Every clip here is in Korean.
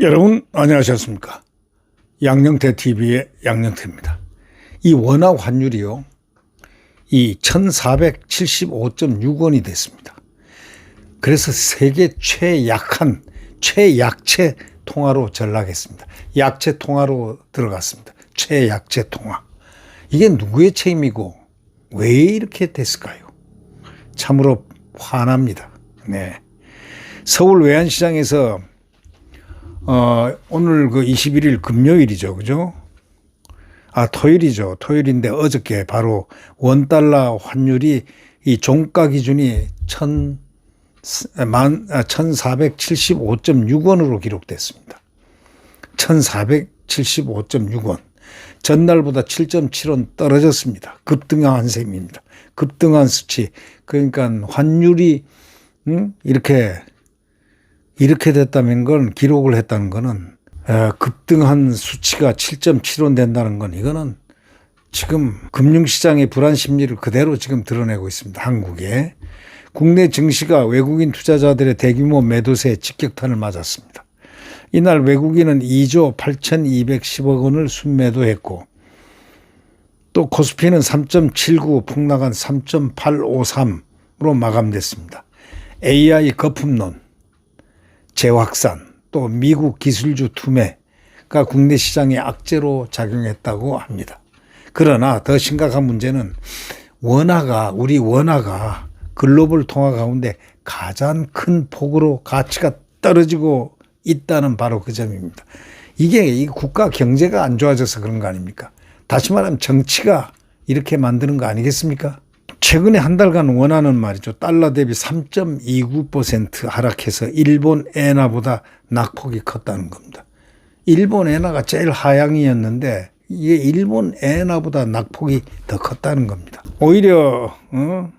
여러분 안녕하셨습니까? 양영태 TV의 양영태입니다. 이 원화 환율이요. 이 1475.6원이 됐습니다. 그래서 세계 최약한 최약체 통화로 전락했습니다. 약체 통화로 들어갔습니다. 최약체 통화. 이게 누구의 책임이고 왜 이렇게 됐을까요? 참으로 화납니다. 네. 서울 외환시장에서 어, 오늘 그 21일 금요일이죠. 그죠? 아, 토요일이죠. 토요일인데 어저께 바로 원달러 환율이 이 종가 기준이 천, 만, 1475.6원으로 아, 기록됐습니다. 1475.6원. 전날보다 7.7원 떨어졌습니다. 급등한 셈입니다. 급등한 수치. 그러니까 환율이, 음? 이렇게 이렇게 됐다면 건 기록을 했다는 거는 급등한 수치가 7.75 된다는 건 이거는 지금 금융시장의 불안 심리를 그대로 지금 드러내고 있습니다. 한국에. 국내 증시가 외국인 투자자들의 대규모 매도세에 직격탄을 맞았습니다. 이날 외국인은 2조 8,210억 원을 순매도했고 또 코스피는 3.79 폭락한 3.853으로 마감됐습니다. AI 거품론, 재확산 또 미국 기술주 투매가 국내 시장에 악재로 작용했다고 합니다. 그러나 더 심각한 문제는 원화가 우리 원화가 글로벌 통화 가운데 가장 큰 폭으로 가치가 떨어지고 있다는 바로 그 점입니다. 이게 이 국가 경제가 안 좋아져서 그런 거 아닙니까? 다시 말하면 정치가 이렇게 만드는 거 아니겠습니까? 최근에 한 달간 원화는 말이죠. 달러 대비 3.29% 하락해서 일본 엔화보다 낙폭이 컸다는 겁니다. 일본 엔화가 제일 하향이었는데 이게 일본 엔화보다 낙폭이 더 컸다는 겁니다. 오히려 어?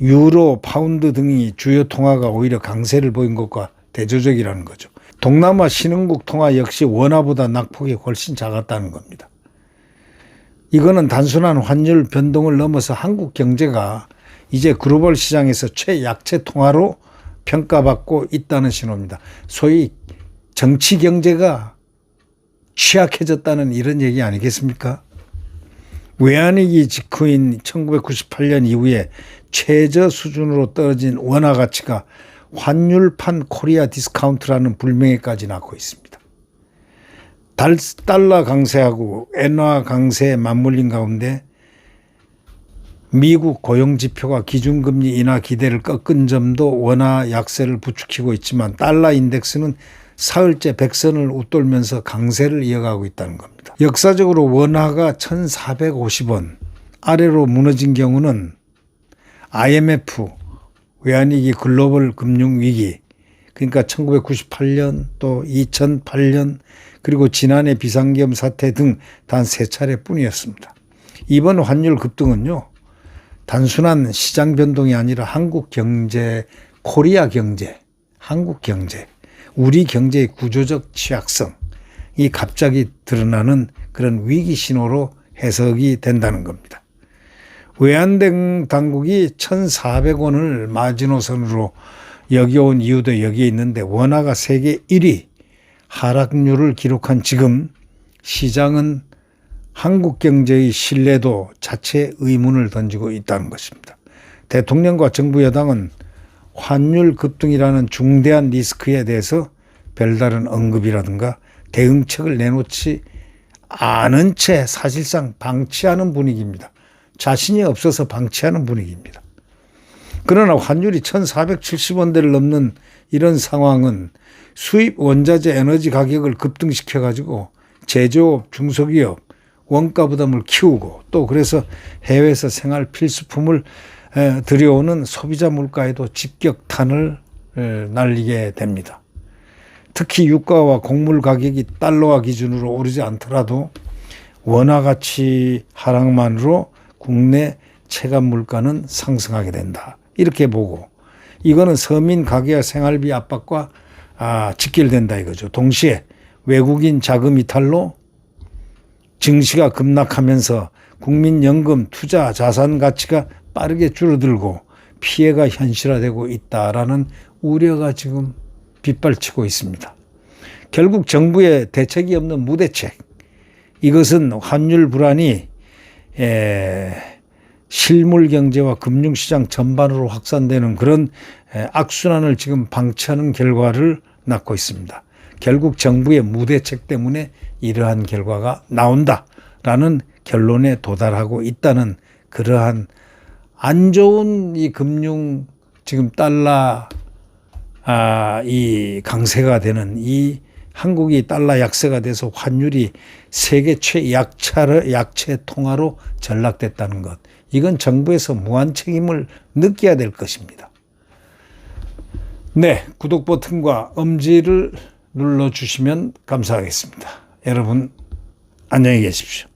유로, 파운드 등이 주요 통화가 오히려 강세를 보인 것과 대조적이라는 거죠. 동남아 신흥국 통화 역시 원화보다 낙폭이 훨씬 작았다는 겁니다. 이거는 단순한 환율 변동을 넘어서 한국 경제가 이제 글로벌 시장에서 최약체 통화로 평가받고 있다는 신호입니다. 소위 정치 경제가 취약해졌다는 이런 얘기 아니겠습니까? 외환위기 직후인 1998년 이후에 최저 수준으로 떨어진 원화 가치가 환율판 코리아 디스카운트라는 불명예까지 낳고 있습니다. 달, 달러 강세하고 엔화 강세에 맞물린 가운데 미국 고용 지표가 기준금리 인하 기대를 꺾은 점도 원화 약세를 부추기고 있지만 달러 인덱스는 사흘째 백선을 웃돌면서 강세를 이어가고 있다는 겁니다. 역사적으로 원화가 1,450원 아래로 무너진 경우는 IMF 외환위기 글로벌 금융위기 그러니까 1998년 또 2008년 그리고 지난해 비상계엄 사태 등 단 세 차례뿐이었습니다. 이번 환율 급등은요. 단순한 시장 변동이 아니라 한국 경제, 코리아 경제, 한국 경제, 우리 경제의 구조적 취약성이 갑자기 드러나는 그런 위기 신호로 해석이 된다는 겁니다. 외환등 당국이 1,400원을 마지노선으로 여겨온 이유도 여기에 있는데 원화가 세계 1위 하락률을 기록한 지금 시장은 한국 경제의 신뢰도 자체 의문을 던지고 있다는 것입니다. 대통령과 정부 여당은 환율 급등이라는 중대한 리스크에 대해서 별다른 언급이라든가 대응책을 내놓지 않은 채 사실상 방치하는 분위기입니다. 자신이 없어서 방치하는 분위기입니다. 그러나 환율이 1,470원대를 넘는 이런 상황은 수입 원자재 에너지 가격을 급등시켜 가지고 제조업, 중소기업 원가 부담을 키우고 또 그래서 해외에서 생활 필수품을 들여오는 소비자 물가에도 직격탄을 날리게 됩니다. 특히 유가와 곡물 가격이 달러화 기준으로 오르지 않더라도 원화 가치 하락만으로 국내 체감 물가는 상승하게 된다. 이렇게 보고 이거는 서민 가계와 생활비 압박과 아, 직결된다 이거죠. 동시에 외국인 자금 이탈로 증시가 급락하면서 국민연금 투자 자산 가치가 빠르게 줄어들고 피해가 현실화되고 있다라는 우려가 지금 빗발치고 있습니다. 결국 정부의 대책이 없는 무대책. 이것은 환율 불안이 에, 실물 경제와 금융 시장 전반으로 확산되는 그런 에, 악순환을 지금 방치하는 결과를 낳고 있습니다. 결국 정부의 무대책 때문에 이러한 결과가 나온다라는 결론에 도달하고 있다는 그러한 안 좋은 이 금융 지금 달러 아, 이 강세가 되는 이 한국이 달러 약세가 돼서 환율이 세계 최약차를 약체 통화로 전락됐다는 것. 이건 정부에서 무한 책임을 느껴야 될 것입니다. 네, 구독 버튼과 엄지를 눌러 주시면 감사하겠습니다. 여러분 안녕히 계십시오.